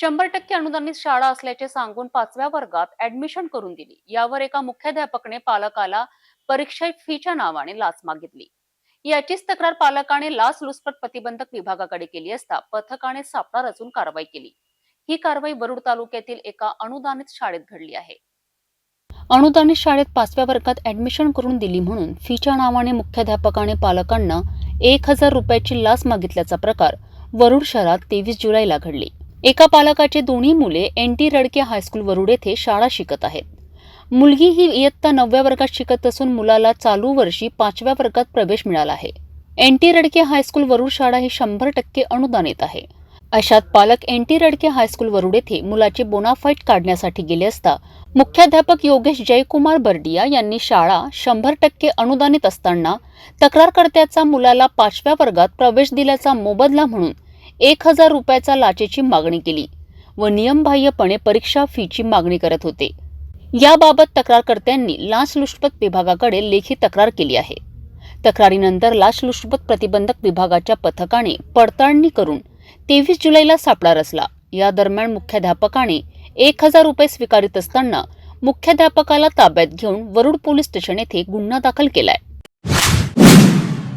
शंभर टक्के अनुदानित शाळा असल्याचे सांगून पाचव्या वर्गात ऍडमिशन करून दिली. यावर एका मुख्याध्यापकने पालकाला परीक्षा फीच्या नावाने लाच मागितली. याचीच तक्रार पालकाने लाचलुचपत प्रतिबंधक विभागाकडे केली असता पथकाने सापळा रचून कारवाई केली. ही कारवाई वरुड तालुक्यातील एका अनुदानित शाळेत घडली आहे. अनुदानित शाळेत पाचव्या वर्गात ऍडमिशन करून दिली म्हणून फीच्या नावाने मुख्याध्यापकाने पालकांना एक हजार रुपयाची लाच मागितल्याचा प्रकार वरुड शहरात तेवीस जुलैला घडली. एका पालकाचे दोन्ही मुले N T Radke high school Warud येथे शाळा शिकत आहेत. मुलगी ही इयत्ता नवव्या वर्गात शिकत असून मुलाला चालू वर्षी पाचव्या वर्गात प्रवेश मिळाला आहे. N T Radke high school Warud शाळा ही शंभर टक्के अनुदानित आहे. अशात पालक N T Radke high school Warud येथे मुलाचे बोनाफाईट काढण्यासाठी गेले असता मुख्याध्यापक योगेश जयकुमार बर्डिया यांनी शाळा शंभर टक्के अनुदानित असताना तक्रारकर्त्याचा मुलाला पाचव्या वर्गात प्रवेश दिल्याचा मोबदला म्हणून एक हजार रुपयाचा लाचेची मागणी केली व नियमबाह्यपणे परीक्षा फीची मागणी करत होते. याबाबत तक्रारकर्त्यांनी लाचलुचपत विभागाकडे लेखी तक्रार केली आहे. तक्रारीनंतर लाचलुचपत प्रतिबंधक विभागाच्या पथकाने पडताळणी करून तेवीस जुलैला सापळा रचला. या दरम्यान मुख्याध्यापकाने एक हजार रुपये स्वीकारित असताना मुख्याध्यापकाला ताब्यात घेऊन वरुड पोलीस स्टेशन येथे गुन्हा दाखल केलाय.